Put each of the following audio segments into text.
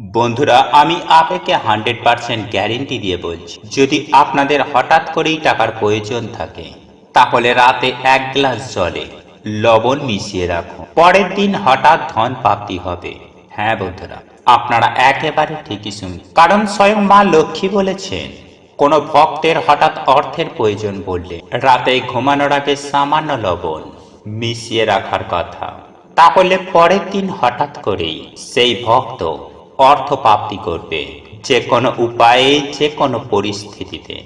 বন্ধুরা, আমি আপনাকে হান্ড্রেড পার্সেন্ট গ্যারেন্টি দিয়ে বলছি, যদি আপনাদের হঠাৎ করেই টাকার প্রয়োজন থাকে, তাহলে রাতে এক গ্লাস জলে লবণ মিশিয়ে রাখুন। পরের দিন হঠাৎ ধন প্রাপ্তি হবে। হ্যাঁ বন্ধুরা, আপনারা একেবারে ঠিকই শুনুন কারণ স্বয়ং মা লক্ষ্মী বলেছেন, কোনো ভক্তের হঠাৎ অর্থের প্রয়োজন বললে রাতে ঘুমানোর আগে সামান্য লবণ মিশিয়ে রাখার কথা। তাহলে পরের দিন হঠাৎ করেই সেই ভক্ত অর্থ প্রাপ্তি করবে, যে কোনো উপায়ে, যে কোনো পরিস্থিতিতে।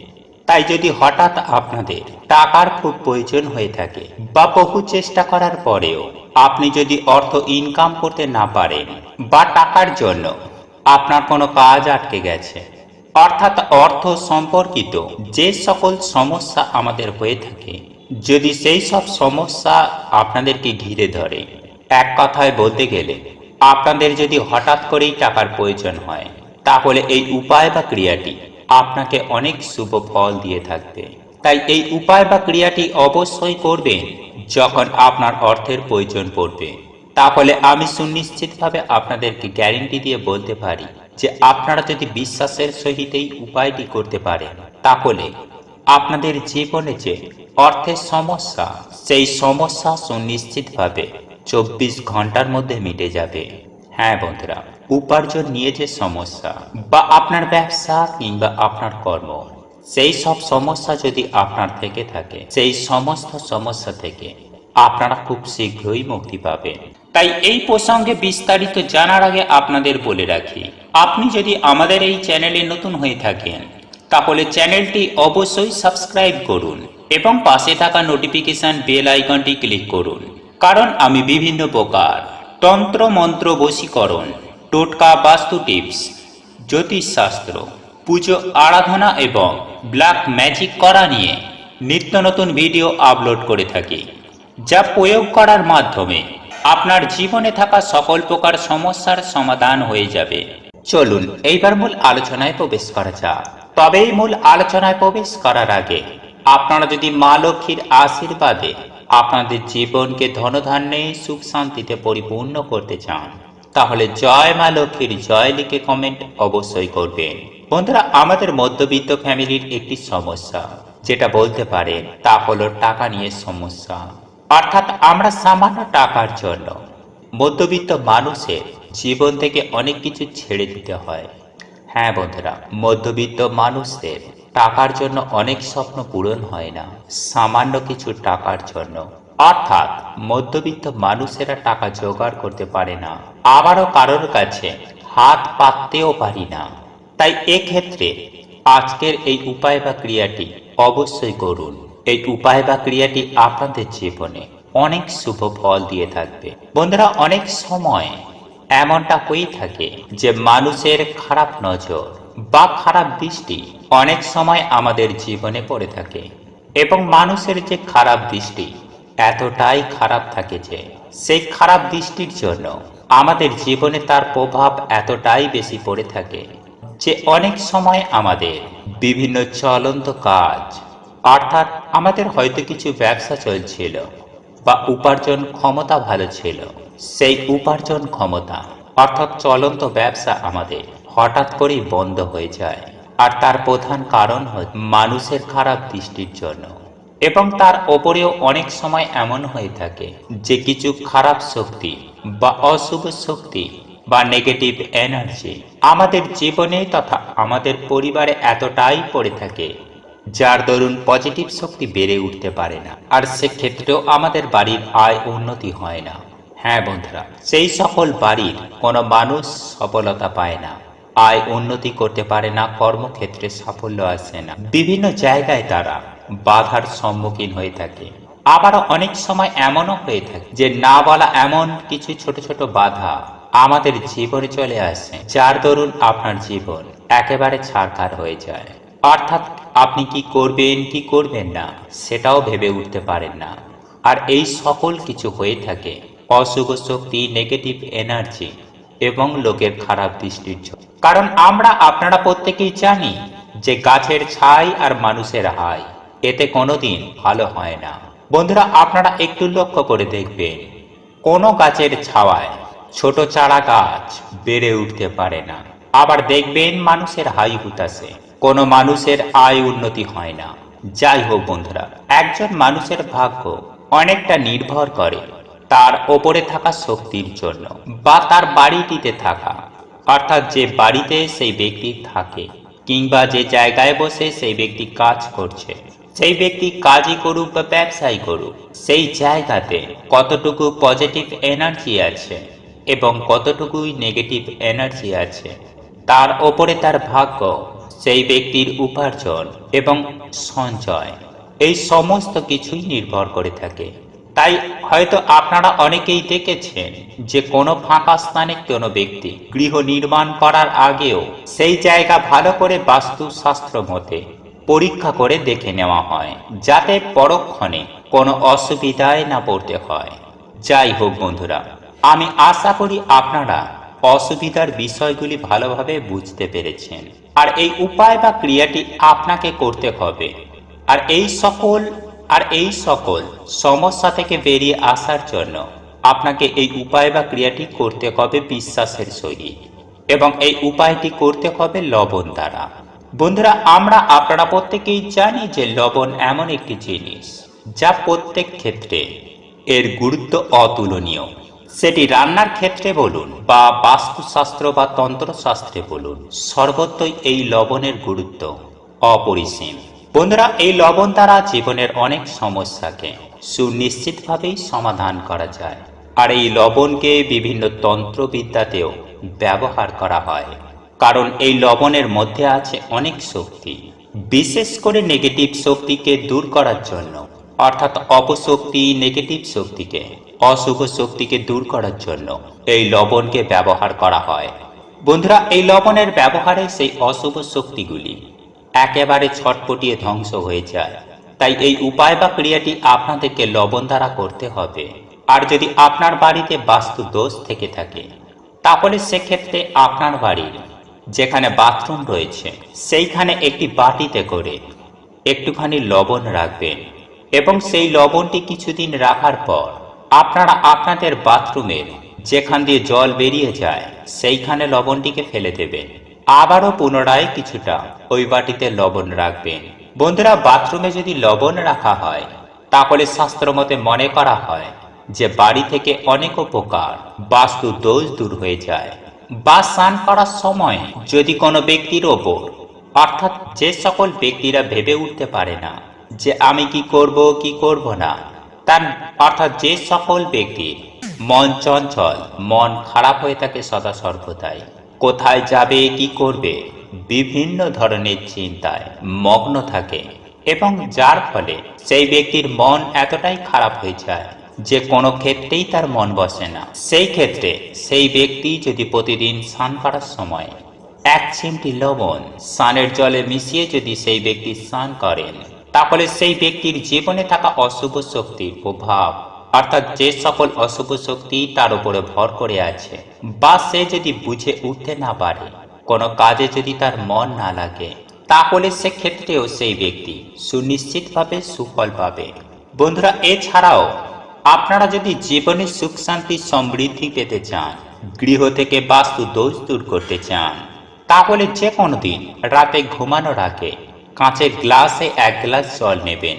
তাই যদি হঠাৎ আপনাদের টাকার খুব প্রয়োজন হয়ে থাকে বা বহু চেষ্টা করার পরেও আপনি যদি অর্থ ইনকাম করতে না পারেন বা টাকার জন্য আপনার কোনো কাজ আটকে গেছে, অর্থাৎ অর্থ সম্পর্কিত যে সকল সমস্যা আমাদের হয়ে থাকে, যদি সেই সব সমস্যা আপনাদেরকে ঘিরে ধরে, এক কথায় বলতে গেলে আপনাদের যদি হঠাৎ করেই টাকার প্রয়োজন হয়, তাহলে এই উপায় বা ক্রিয়াটি আপনাকে অনেক শুভ ফল দিয়ে থাকবে। তাই এই উপায় বা ক্রিয়াটি অবশ্যই করবেন যখন আপনার অর্থের প্রয়োজন পড়বে। তাহলে আমি সুনিশ্চিতভাবে আপনাদেরকে গ্যারেন্টি দিয়ে বলতে পারি যে আপনারা যদি বিশ্বাসের সহিত এই উপায়টি করতে পারেন, তাহলে আপনাদের জীবনে যে অর্থের সমস্যা, সেই সমস্যা সুনিশ্চিতভাবে চব্বিশ ঘণ্টার মধ্যে মিটে যাবে। হ্যাঁ বন্ধুরা, উপার্জন নিয়ে যে সমস্যা বা আপনার ব্যবসা কিংবা আপনার কর্ম, সেই সব সমস্যা যদি আপনার থেকে থাকে, সেই সমস্ত সমস্যা থেকে আপনারা খুব শীঘ্রই মুক্তি পাবেন। তাই এই প্রসঙ্গে বিস্তারিত জানার আগে আপনাদের বলে রাখি, আপনি যদি আমাদের এই চ্যানেলে নতুন হয়ে থাকেন, তাহলে চ্যানেলটি অবশ্যই সাবস্ক্রাইব করুন এবং পাশে থাকা নোটিফিকেশন বেল আইকনটি ক্লিক করুন। কারণ আমি বিভিন্ন প্রকার তন্ত্র, মন্ত্র, বশীকরণ, টোটকা, বাস্তু টিপস, জ্যোতিষশাস্ত্র, পুজো আরাধনা এবং ব্ল্যাক ম্যাজিক করা নিয়ে নিত্য নতুন ভিডিও আপলোড করে থাকি, যা প্রয়োগ করার মাধ্যমে আপনার জীবনে থাকা সকল প্রকার সমস্যার সমাধান হয়ে যাবে। চলুন, এইবার মূল আলোচনায় প্রবেশ করা যাক। তবে এই মূল আলোচনায় প্রবেশ করার আগে আপনারা যদি মা লক্ষ্মীর আশীর্বাদে আপনাদের জীবনকে ধনধান্যে, সুখ শান্তিতে পরিপূর্ণ করতে চান, তাহলে জয় মা লক্ষ্মীর জয় লিখে কমেন্ট অবশ্যই করবেন। বন্ধুরা, আমাদের মধ্যবিত্ত ফ্যামিলির একটি সমস্যা, যেটা বলতে পারেন, তা হলো টাকা নিয়ে সমস্যা। অর্থাৎ আমরা সামান্য টাকার জন্য মধ্যবিত্ত মানুষের জীবন থেকে অনেক কিছু ছেড়ে দিতে হয়। হ্যাঁ বন্ধুরা, মধ্যবিত্ত মানুষদের টাকার জন্য অনেক স্বপ্ন পূরণ হয় না, সামান্য কিছু টাকার জন্য। অর্থাৎ, মধ্যবিত্ত মানুষেরা টাকা জোগাড় করতে পারে না। আবারও কারোর কাছে হাত পাততেও পারি না। তাই এক্ষেত্রে আজকের এই উপায় বা ক্রিয়াটি অবশ্যই করুন। এই উপায় বা ক্রিয়াটি আপনাদের জীবনে অনেক শুভ ফল দিয়ে থাকবে। বন্ধুরা, অনেক সময় এমনটা হয়ে থাকে যে মানুষের খারাপ নজর বা খারাপ দৃষ্টি অনেক সময় আমাদের জীবনে পড়ে থাকে এবং মানুষের যে খারাপ দৃষ্টি এতটাই খারাপ থাকে যে সেই খারাপ দৃষ্টির জন্য আমাদের জীবনে তার প্রভাব এতটাই বেশি পড়ে থাকে যে অনেক সময় আমাদের বিভিন্ন চলন্ত কাজ, অর্থাৎ আমাদের হয়তো কিছু ব্যবসা চলছিল বা উপার্জন ক্ষমতা ভালো ছিল, সেই উপার্জন ক্ষমতা, অর্থাৎ চলন্ত ব্যবসা আমাদের হঠাৎ করেই বন্ধ হয়ে যায়। আর তার প্রধান কারণ হচ্ছে মানুষের খারাপ দৃষ্টির জন্য। এবং তার ওপরেও অনেক সময় এমন হয়ে থাকে যে কিছু খারাপ শক্তি বা অশুভ শক্তি বা নেগেটিভ এনার্জি আমাদের জীবনে তথা আমাদের পরিবারে এতটাই পড়ে থাকে, যার দরুন পজিটিভ শক্তি বেড়ে উঠতে পারে না। আর সেক্ষেত্রেও আমাদের বাড়ির আয় উন্নতি হয় না। হ্যাঁ বন্ধুরা, সেই সকল বাড়ির কোনো মানুষ সফলতা পায় না। আয় উন্নতি করতে পারে না, কর্মক্ষেত্রে সাফল্য আসে না। বিভিন্ন জায়গায় তারা বাধার সম্মুখীন হয়ে থাকে। আবারও অনেক সময় এমনও হয়ে থাকে যে, না বলা এমন কিছু ছোট ছোট বাধা আমাদের জীবনে চলে আসে, যার দরুন আপনার জীবন একেবারে ছাড়খার হয়ে যায়। অর্থাৎ আপনি কি করবেন কি করবেন না, সেটাও ভেবে উঠতে পারেন না। আর এই সকল কিছু হয়ে থাকে। অশুভ শক্তি নেগেটিভ এনার্জি এবং লোকের খারাপ দৃষ্টির জন্য কারণ আমরা আপনারা প্রত্যেকেই জানি যে গাছের ছাই আর মানুষের হাই, এতে কোনোদিন ভালো হয় না। বন্ধুরা, আপনারা একটু লক্ষ্য করে দেখবেন, কোনো গাছের ছাওয়ায় ছোট চারা গাছ বেড়ে উঠতে পারে না। আবার দেখবেন মানুষের হাই হুতাশে, কোনো মানুষের আয় উন্নতি হয় না। যাই হোক বন্ধুরা, একজন মানুষের ভাগ্য অনেকটা নির্ভর করে তার ওপরে থাকা শক্তির জন্য বা তার বাড়িটিতে থাকা। অর্থাৎ যে বাড়িতে সেই ব্যক্তি থাকে কিংবা যে জায়গায় বসে সেই ব্যক্তি কাজ করছে। সেই ব্যক্তি কাজই করুক বা ব্যবসাই করুক, সেই জায়গাতে কতটুকু পজিটিভ এনার্জি আছে এবং কতটুকুই নেগেটিভ এনার্জি আছে, তার ওপরে তার ভাগ্য, সেই ব্যক্তির উপার্জন এবং সঞ্চয়, এই সমস্ত কিছুই নির্ভর করে থাকে। তাই হয়তো আপনারা অনেকেই দেখেছেন যে কোনো ফাঁকা স্থানে কোনো ব্যক্তি গৃহ নির্মাণ করার আগেও সেই জায়গা ভালো করে বাস্তুশাস্ত্র মতে পরীক্ষা করে দেখে নেওয়া হয়, যাতে পরক্ষণে কোনো অসুবিধায় না পড়তে হয়। যাই হোক বন্ধুরা, আমি আশা করি আপনারা অসুবিধার বিষয়গুলি ভালোভাবে বুঝতে পেরেছেন। আর এই উপায় বা ক্রিয়াটি আপনাকে করতে হবে। আর এই সকল আর এই সকল সমস্যা থেকে বেরিয়ে আসার জন্য আপনাকে এই উপায় বা ক্রিয়াটি করতে হবে বিশ্বাসের সহিত এবং এই উপায়টি করতে হবে লবণ দ্বারা। বন্ধুরা, আমরা আপনারা প্রত্যেকেই জানি যে লবণ এমন একটি জিনিস যা প্রত্যেক ক্ষেত্রে এর গুরুত্ব অতুলনীয়। সেটি রান্নার ক্ষেত্রে বলুন বা বাস্তুশাস্ত্র বা তন্ত্রশাস্ত্রে বলুন, সর্বত্রই এই লবণের গুরুত্ব অপরিসীম। বন্ধুরা, এই লবণ দ্বারা জীবনের অনেক সমস্যাকে সুনিশ্চিতভাবেই সমাধান করা যায়। আর এই লবণকে বিভিন্ন তন্ত্রবিদ্যাতেও ব্যবহার করা হয়। কারণ এই লবণের মধ্যে আছে অনেক শক্তি, বিশেষ করে নেগেটিভ শক্তিকে দূর করার জন্য। অর্থাৎ অপশক্তি নেগেটিভ শক্তিকে, অশুভ শক্তিকে দূর করার জন্য এই লবণকে ব্যবহার করা হয়। বন্ধুরা, এই লবণের ব্যবহারে সেই অশুভ শক্তিগুলি একেবারে ছটপটিয়ে ধ্বংস হয়ে যায়। তাই এই উপায় বা ক্রিয়াটি আপনাদেরকে লবণ দ্বারা করতে হবে। আর যদি আপনার বাড়িতে বাস্তু দোষ থেকে থাকে, তাহলে সেক্ষেত্রে আপনার বাড়ির যেখানে বাথরুম রয়েছে, সেইখানে একটি বাটিতে করে একটুখানি লবণ রাখবেন। এবং সেই লবণটি কিছুদিন রাখার পর আপনারা আপনাদের বাথরুমের যেখান দিয়ে জল বেরিয়ে যায়, সেইখানে লবণটিকে ফেলে দেবেন। আবারও পুনরায় কিছুটা ওই বাটিতে লবণ রাখবেন। বন্ধুরা, বাথরুমে যদি লবণ রাখা হয়, তাহলে শাস্ত্রমতে মনে করা হয় যে বাড়ি থেকে অনেক উপকার, বাস্তু দোষ দূর হয়ে যায়। বা স্নান করার সময় যদি কোনো ব্যক্তির ওপর, অর্থাৎ যে সকল ব্যক্তিরা ভেবে উঠতে পারে না যে আমি কি করব কি করব না, তার অর্থাৎ যে সকল ব্যক্তির মন চঞ্চল, মন খারাপ হয়ে থাকে সদা সর্বদাই। কোথায় যাবে, কি করবে, বিভিন্ন ধরনের চিন্তায় মগ্ন থাকে এবং যার ফলে সেই ব্যক্তির মন এতটাই খারাপ হয়ে যায় যে কোনো ক্ষেত্রেই তার মন বসে না। সেই ক্ষেত্রে সেই ব্যক্তি যদি প্রতিদিন স্নান করার সময় এক চিমটি লবণ স্নানের জলে মিশিয়ে যদি সেই ব্যক্তি স্নান করেন, তাহলে সেই ব্যক্তির জীবনে থাকা অশুভ শক্তির প্রভাব অর্থাৎ যে সকল অশুভ শক্তি তার উপরে ভর করে আছে, বা সে যদি বুঝে উঠতে না পারে, কোনো কাজে যদি তার মন না লাগে, তাহলে সেক্ষেত্রেও সেই ব্যক্তি সুনিশ্চিতভাবে সুফল পাবে। বন্ধুরা, এছাড়াও আপনারা যদি জীবনে সুখ, শান্তি, সমৃদ্ধি পেতে চান, গৃহ থেকে বাস্তু দোষ দূর করতে চান, তাহলে যে কোনো দিন রাতে ঘুমানোর আগে কাঁচের গ্লাসে এক গ্লাস জল নেবেন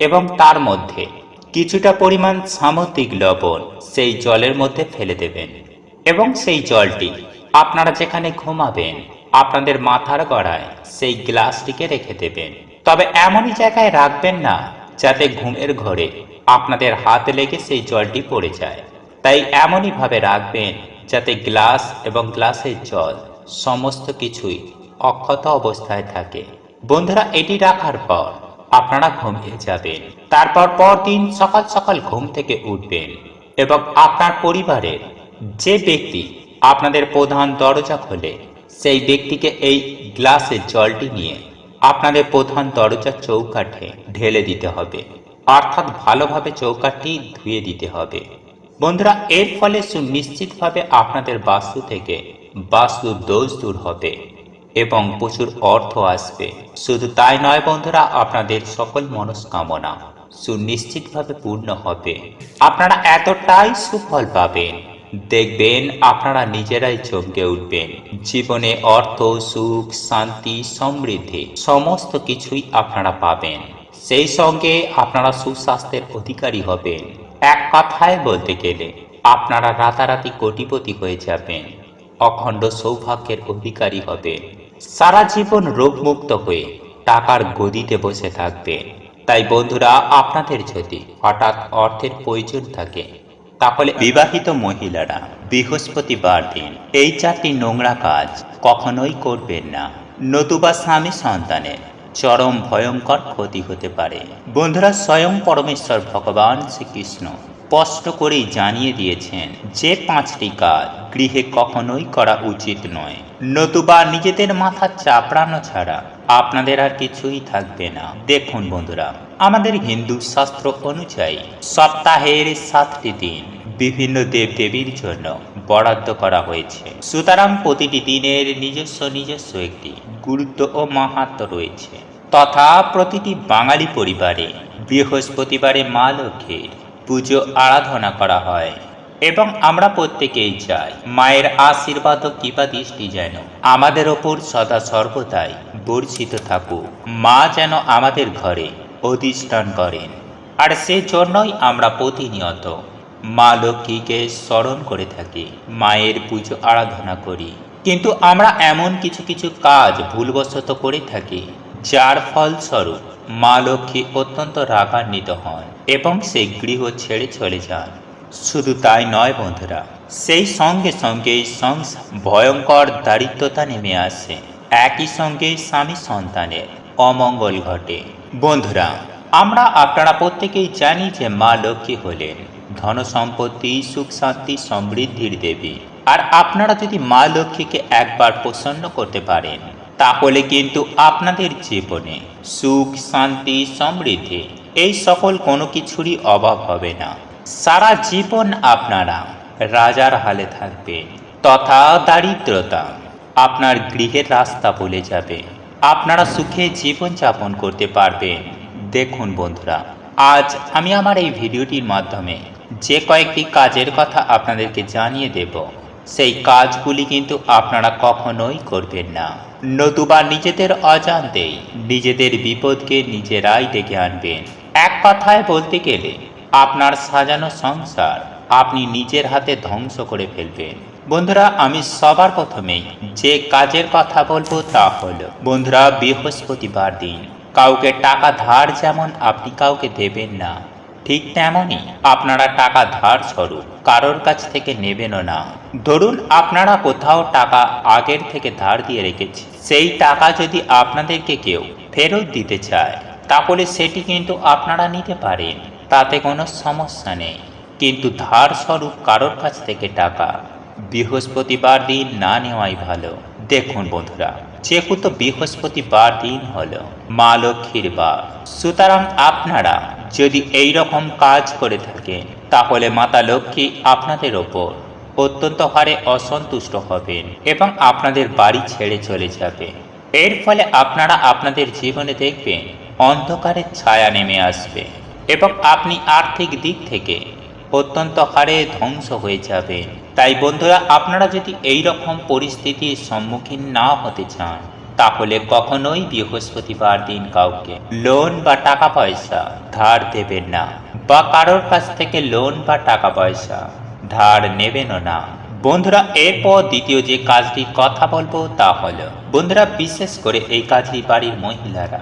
এবং তার মধ্যে কিছুটা পরিমাণ সামুদ্রিক লবণ সেই জলের মধ্যে ফেলে দেবেন। এবং সেই জলটি আপনারা যেখানে ঘুমাবেন, আপনাদের মাথার গড়ায় সেই গ্লাসটিকে রেখে দেবেন। তবে এমনই জায়গায় রাখবেন না যাতে ঘুমের ঘরে আপনাদের হাত লেগে সেই জলটি পড়ে যায়। তাই এমনই ভাবে রাখবেন যাতে গ্লাস এবং গ্লাসের জল সমস্ত কিছুই অক্ষত অবস্থায় থাকে। বন্ধুরা, এটি রাখার পর আপনারা ঘুমিয়ে যাবেন। তারপর পরদিন সকাল সকাল ঘুম থেকে উঠবেন এবং আপনার পরিবারের যে ব্যক্তি আপনাদের প্রধান দরজা খোলে, সেই ব্যক্তিকে এই গ্লাসের জলটি নিয়ে আপনাদের প্রধান দরজার চৌকাঠে ঢেলে দিতে হবে। অর্থাৎ ভালোভাবে চৌকাঠটি ধুয়ে দিতে হবে। বন্ধুরা, এর ফলে সুনিশ্চিতভাবে আপনাদের বাস্তু থেকে বাস্তু দোষ দূর হবে। এবং প্রচুর অর্থ আসবে। শুধু তাই নয় বন্ধুরা, আপনাদের সকল মনস্কামনা সুনিশ্চিতভাবে পূর্ণ হবে। আপনারা এতটাই সুফল পাবেন। দেখবেন আপনারা নিজেরাই চমকে উঠবেন। জীবনে অর্থ, সুখ, শান্তি, সমৃদ্ধি সমস্ত কিছুই আপনারা পাবেন। সেই সঙ্গে আপনারা সুস্বাস্থ্যের অধিকারী হবেন। এক কথায় বলতে গেলে, আপনারা রাতারাতি কোটিপতি হয়ে যাবেন। অখণ্ড সৌভাগ্যের অধিকারী হবেন। সারা জীবন রোগমুক্ত হয়ে টাকার গদিতে বসে থাকবেন তাই বন্ধুরা, আপনাদের যদি হঠাৎ অর্থের প্রয়োজন থাকে, তাহলে বিবাহিত মহিলারা বৃহস্পতিবার দিন এই চারটি নোংরা কাজ কখনোই করবেন না। নতুবা স্বামী সন্তানের চরম ভয়ঙ্কর ক্ষতি হতে পারে। বন্ধুরা, স্বয়ং পরমেশ্বর ভগবান শ্রীকৃষ্ণ স্পষ্ট করেই জানিয়ে দিয়েছেন যে পাঁচটি কাজ গৃহে কখনোই করা উচিত নয়। নতুবা নিজেদের মাথা চাপড়ানো ছাড়া আপনাদের আর কিছুই থাকবে না। দেখুন বন্ধুরা, আমাদের হিন্দু শাস্ত্র অনুযায়ী সপ্তাহের সাতটি দিন বিভিন্ন দেবদেবীর জন্য বরাদ্দ করা হয়েছে। সুতরাং প্রতিটি দিনের নিজস্ব নিজস্ব একটি গুরুত্ব ও মাহাত্ম রয়েছে। তথা প্রতিটি বাঙালি পরিবারে বৃহস্পতিবারে মা লক্ষ্মীর পুজো আরাধনা করা হয়। এবং আমরা প্রত্যেকেই চাই, মায়ের আশীর্বাদ ও কৃপা দৃষ্টি যেন আমাদের ওপর সদা সর্বদাই বর্ষিত থাকুক। মা যেন আমাদের ঘরে অধিষ্ঠান করেন। আর সেজন্যই আমরা প্রতিনিয়ত মা লক্ষ্মীকে স্মরণ করে থাকি, মায়ের পুজো আরাধনা করি। কিন্তু আমরা এমন কিছু কিছু কাজ ভুলবশত করে থাকি, যার ফলস্বরূপ মা লক্ষ্মী অত্যন্ত রাগান্বিত হন। এবং সেই গৃহ ছেড়ে চলে যান শুধু তাই নয় বন্ধুরা, সেই সঙ্গে সঙ্গে ভয়ঙ্কর দারিদ্রতা নেমে আসে। একই সঙ্গে স্বামী সন্তানের অমঙ্গল ঘটে। বন্ধুরা, আমরা আপনারা প্রত্যেকেই জানি যে মা লক্ষ্মী হলেন ধন সম্পত্তি সুখ শান্তি, সমৃদ্ধির দেবী। আর আপনারা যদি মা লক্ষ্মীকে একবার প্রসন্ন করতে পারেন, তাহলে কিন্তু আপনাদের জীবনে সুখ, শান্তি, সমৃদ্ধি এই সকল কোনো কিছুরই অভাব হবে না। সারা জীবন আপনারা রাজার হালে থাকবেন তথা দারিদ্রতা আপনার গৃহের রাস্তা বলে যাবে। আপনারা সুখে জীবন যাপন করতে পারবেন। দেখুন বন্ধুরা, আজ আমি আমার এই ভিডিওটির মাধ্যমে যে কয়েকটি কাজের কথা আপনাদেরকে জানিয়ে দেব, সেই কাজগুলি কিন্তু আপনারা কখনোই করবেন না। নতুবা নিজেদের অজান্তেই নিজেদের বিপদকে নিজেরাই ডেকে আনবেন। এক কথায় বলতে গেলে আপনার সাজানো সংসার আপনি নিজের হাতে ধ্বংস করে ফেলবেন। বন্ধুরা, আমি সবার প্রথমেই যে কাজের কথা বলব তা হলো, বন্ধুরা, বৃহস্পতিবার দিন। কাউকে টাকা ধার যেমন আপনি কাউকে দেবেন না, ঠিক তেমনই আপনারা টাকা ধার স্বরূপ কারোর কাছ থেকে নেবেনও না। ধরুন, আপনারা কোথাও টাকা আগের থেকে ধার দিয়ে রেখেছে সেই টাকা যদি আপনাদেরকে কেউ ফেরত দিতে চায় তাহলে সেটি কিন্তু আপনারা নিতে পারেন, তাতে কোনো সমস্যা নেই। কিন্তু ধার স্বরূপ কারোর কাছ থেকে টাকা বৃহস্পতিবার দিন না নেওয়াই ভালো। দেখুন বন্ধুরা, যেহেতু বৃহস্পতিবার দিন হলো, মা লক্ষ্মীর বার। সুতরাং আপনারা যদি এই রকম কাজ করে থাকেন, তাহলে মাতা লক্ষ্মী আপনাদের ওপর অত্যন্ত হারে অসন্তুষ্ট হবেন এবং আপনাদের বাড়ি ছেড়ে চলে যাবে। এর ফলে আপনারা আপনাদের জীবনে দেখবেন অন্ধকারের ছায়া নেমে আসবে এবং আপনি আর্থিক দিক থেকে অত্যন্ত হারে ধ্বংস হয়ে যাবেন। তাই বন্ধুরা, আপনারা যদি এই রকম পরিস্থিতির সম্মুখীন না হতে চান, তাহলে কখনোই বৃহস্পতিবার দিন কাউকে লোন বা টাকা পয়সা ধার দেবেন না বা কারোর কাছ থেকে লোন বা টাকা পয়সা ধার নেবেনও না। বন্ধুরা, এরপর দ্বিতীয় যে কাজটির কথা বলব তা হলো, বন্ধুরা, বিশেষ করে এই কাজটি বাড়ির মহিলারা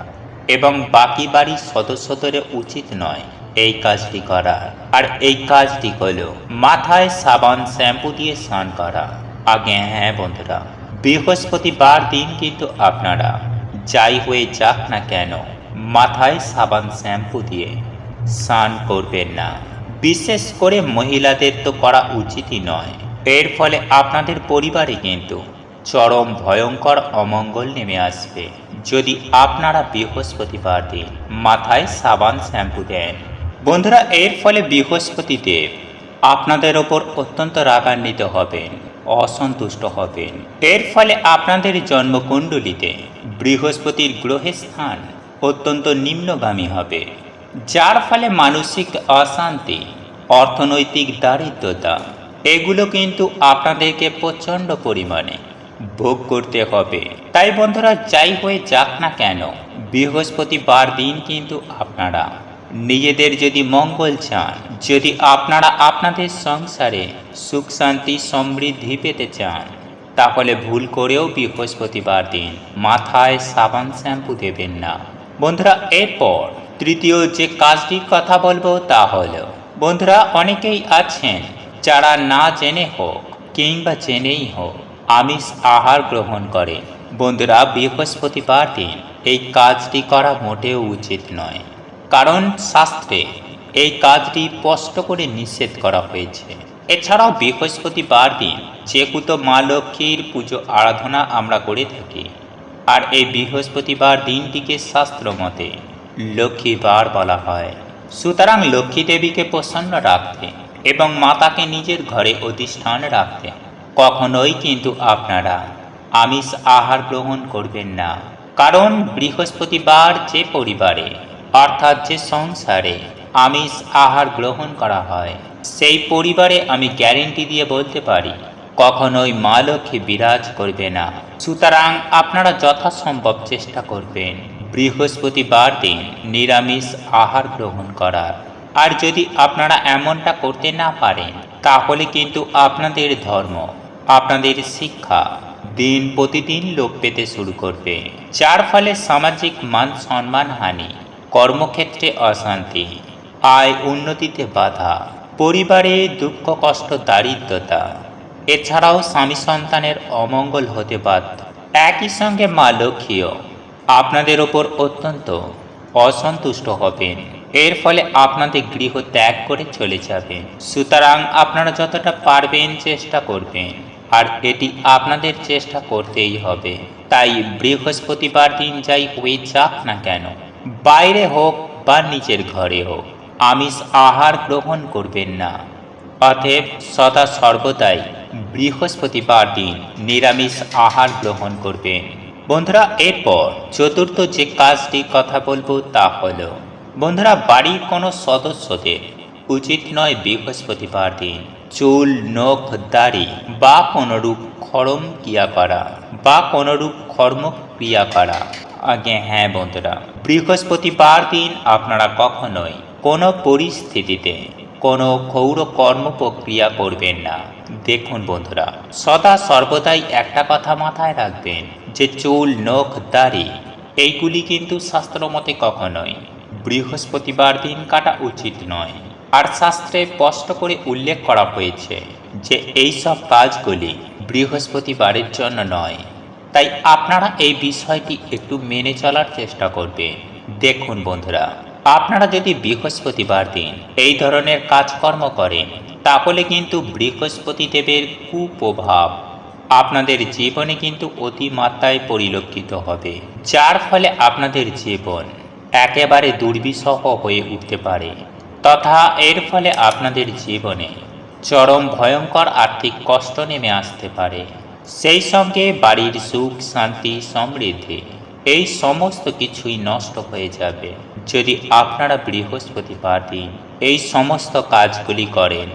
এবং বাকি বাড়ির সদস্যদের উচিত নয়। এই কাজটি করা। আর এই কাজটি হলো মাথায় সাবান শ্যাম্পু দিয়ে স্নান করা। আগে হ্যাঁ বন্ধুরা, বৃহস্পতিবার দিন কিন্তু আপনারা, যাই হয়ে যাক না কেন, মাথায় সাবান শ্যাম্পু দিয়ে স্নান করবেন না। বিশেষ করে মহিলাদের তো করা উচিতই নয়। এর ফলে আপনাদের পরিবারে কিন্তু চরম ভয়ঙ্কর অমঙ্গল নেমে আসবে। যদি আপনারা বৃহস্পতিবার দিন মাথায় সাবান শ্যাম্পু দেন, বন্ধুরা, এর ফলে বৃহস্পতি দেব আপনাদের ওপর অত্যন্ত রাগান্বিত হবেন, অসন্তুষ্ট হবেন। এর ফলে আপনাদের জন্মকুণ্ডলিতে বৃহস্পতির গ্রহের স্থান অত্যন্ত নিম্নগামী হবে, যার ফলে মানসিক অশান্তি, অর্থনৈতিক দারিদ্রতা, এগুলো কিন্তু আপনাদেরকে প্রচণ্ড পরিমাণে ভোগ করতে হবে। তাই বন্ধুরা, যাই হয়ে যাক না কেন, বৃহস্পতিবার দিন কিন্তু আপনারা। নিজেদের যদি মঙ্গল চান, যদি আপনারা আপনাদের সংসারে সুখ, শান্তি, সমৃদ্ধি পেতে চান, তাহলে ভুল করেও বৃহস্পতিবার দিন মাথায় সাবান শ্যাম্পু দেবেন না। বন্ধুরা, এরপর তৃতীয় যে কাজটির কথা বলব তা হলো, বন্ধুরা, অনেকেই আছেন যারা না জেনে হোক কিংবা জেনেই হোক আমিষ আহার গ্রহণ করে। বন্ধুরা, বৃহস্পতিবার দিন এই কাজটি করা মোটেও উচিত নয়। কারণ শাস্ত্রে এই কাজটি স্পষ্ট করে নিষেধ করা হয়েছে। এছাড়াও বৃহস্পতিবার দিন যেহেতু মা লক্ষ্মীর পুজো আরাধনা আমরা করে থাকি, আর এই বৃহস্পতিবার দিনটিকে শাস্ত্র মতে লক্ষ্মীবার বলা হয়। সুতরাং লক্ষ্মী দেবীকে প্রসন্ন রাখতে এবং মাতাকে নিজের ঘরে অধিষ্ঠান রাখতে কখনোই কিন্তু আপনারা আমিষ আহার গ্রহণ করবেন না। কারণ বৃহস্পতিবার যে পরিবারে, অর্থাৎ যে সংসারে আমিষ আহার গ্রহণ করা হয়, সেই পরিবারে আমি গ্যারেন্টি দিয়ে বলতে পারি, কখনোই মা লক্ষ্মী বিরাজ করবে না। সুতরাং আপনারা যথাসম্ভব চেষ্টা করবেন বৃহস্পতিবার দিন নিরামিষ আহার গ্রহণ করার। আর যদি আপনারা এমনটা করতে না পারেন, তাহলে কিন্তু আপনাদের ধর্ম আপনাদের শিক্ষা দিন প্রতিদিন লোপ পেতে শুরু করবে। যার ফলে সামাজিক মান সম্মান হানি, কর্মক্ষেত্রে অশান্তি, আয় উন্নতিতে বাধা, পরিবারে দুঃখ, কষ্ট, দারিদ্রতা। এছাড়াও স্বামী সন্তানের অমঙ্গল হতে বাধ্য। একই সঙ্গে মা লক্ষ্মীও আপনাদের ওপর অত্যন্ত অসন্তুষ্ট হবেন। এর ফলে আপনাদের গৃহ ত্যাগ করে চলে যাবেন। সুতরাং আপনারা যতটা পারবেন চেষ্টা করবেন। আর এটি আপনাদের চেষ্টা করতেই হবে। তাই বৃহস্পতিবার দিন যাই হয়ে যাক না কেন, বাইরে হোক বা নিজের ঘরে হোক, আমিষ আহার গ্রহণ করবেন না। অতএব সদা সর্বদাই বৃহস্পতিবার দিন নিরামিষ আহার গ্রহণ করবেন। বন্ধুরা, এরপর চতুর্থ যে কাজটি কথা বলব তা হল, বন্ধুরা, বাড়ির কোনো সদস্যদের উচিত নয় বৃহস্পতিবার দিন চুল, নখ, দাড়ি, বা কোনোরূপ খরম ক্রিয়া করা, বা কোনোরূপ কর্ম ক্রিয়া করা। আগে হ্যাঁ বন্ধুরা বৃহস্পতিবার দিন আপনারা কখনোই কোনো পরিস্থিতিতে কোনো ক্ষৌর কর্ম প্রক্রিয়া করবেন না। দেখুন বন্ধুরা, সদা সর্বদাই একটা কথা মাথায় রাখবেন যে চুল, নখ, দাড়ি, এইগুলি কিন্তু শাস্ত্রমতে কখনোই বৃহস্পতিবার দিন কাটা উচিত নয়। আর শাস্ত্রে স্পষ্ট করে উল্লেখ করা হয়েছে যে এই সব কাজগুলি বৃহস্পতিবারের জন্য নয়। তাই আপনারা এই বিষয়টি একটু মেনে চলার চেষ্টা করবেন। দেখুন বন্ধুরা, আপনারা যদি বৃহস্পতিবার দিন এই ধরনের কাজকর্ম করেন, তাহলে কিন্তু বৃহস্পতি দেবের কুপ্রভাব আপনাদের জীবনে কিন্তু অতিমাত্রায় পরিলক্ষিত হবে, যার ফলে আপনাদের জীবন একেবারে দুর্বিষহ হয়ে উঠতে পারে। তথা এর ফলে আপনাদের জীবনে চরম ভয়ঙ্কর আর্থিক কষ্ট নেমে আসতে পারে। সেই সঙ্গে বাড়ির সুখ, শান্তি, সমৃদ্ধি এই সমস্ত কিছুই নষ্ট হয়ে যাবে। যদি আপনারা বৃহস্পতিবার দিন এই সমস্ত কাজগুলি করেন,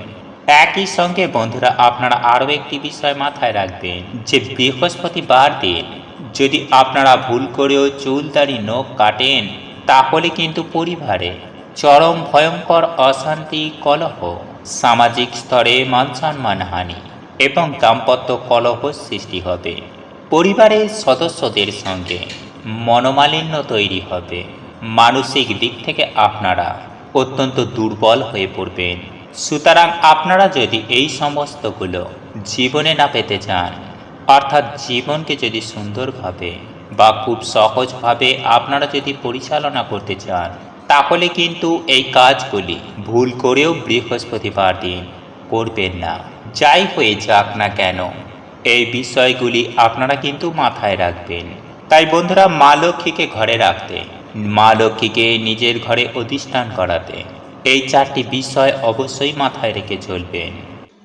একই সঙ্গে বন্ধুরা আপনারা আরও একটি বিষয় মাথায় রাখবেন যে বৃহস্পতিবার দিন যদি আপনারা ভুল করেও চুল দাড়ি, নখ কাটেন, তাহলে কিন্তু পরিবারে চরম ভয়ঙ্কর অশান্তি, কলহ, সামাজিক স্তরে মান সম্মান হানি এবং দাম্পত্য কলহ সৃষ্টি হবে। পরিবারের সদস্যদের সঙ্গে মনোমালিন্য তৈরি হবে। মানসিক দিক থেকে আপনারা অত্যন্ত দুর্বল হয়ে পড়বেন। সুতরাং আপনারা যদি এই সমস্তগুলো জীবনে না পেতে চান, অর্থাৎ জীবনকে যদি সুন্দরভাবে বা খুব সহজভাবে আপনারা যদি পরিচালনা করতে চান তাহলে কিন্তু এই কাজগুলি ভুল করেও বৃহস্পতিবার দিন করবেন না। যাই হয়ে যাক না কেন, এই বিষয়গুলি আপনারা কিন্তু মাথায় রাখবেন। তাই বন্ধুরা, মা লক্ষ্মীকে ঘরে রাখতে, মা লক্ষ্মীকে নিজের ঘরে অধিষ্ঠান করাতে এই চারটি বিষয় অবশ্যই মাথায় রেখে চলবেন।